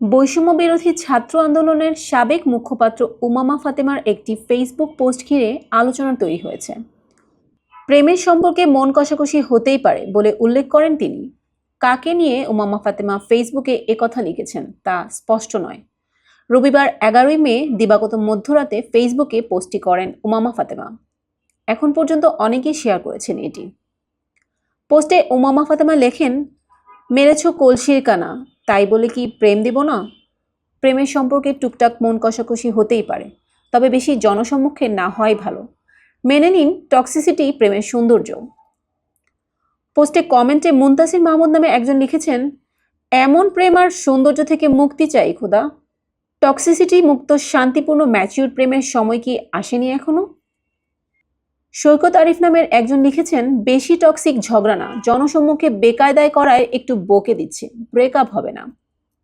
বৈষম্য বিরোধী ছাত্র আন্দোলনের সাবেক মুখপাত্র উমামা ফাতেমার একটি ফেসবুক পোস্ট ঘিরে আলোচনা তৈরি হয়েছে। প্রেমের সম্পর্কে মন কষাকষি হতেই পারে বলে উল্লেখ করেন তিনি। কাকে নিয়ে উমামা ফাতেমা ফেসবুকে একথা লিখেছেন তা স্পষ্ট নয়। রবিবার এগারোই মে দিবাগত মধ্যরাতে ফেসবুকে পোস্টটি করেন উমামা ফাতেমা। এখন পর্যন্ত অনেকেই শেয়ার করেছেন এটি। পোস্টে উমামা ফাতেমা লেখেন, মেরেছ কলসির কানা তাই বলে কি প্রেম দেব না? প্রেমের সম্পর্কে টুকটাক মন কষাকষি হতেই পারে, তবে বেশি জনসম্মুখে না হয় ভালো। মেনে নিন টক্সিসিটি প্রেমের সৌন্দর্য। পোস্টে কমেন্টে মুনতাসির মাহমুদ নামে একজন লিখেছেন, এমন প্রেম আর সৌন্দর্য থেকে মুক্তি চাই, খোদা। টক্সিসিটি মুক্ত, শান্তিপূর্ণ ম্যাচিউর প্রেমের সময় কি আসেনি এখনও? সৈকত আরিফ নামের একজন লিখেছেন, বেশি টক্সিক ঝগড়া না, জনসম্মুখে বেকায়দায় করায় একটু বকে দিচ্ছে ব্রেকআপ হবে না।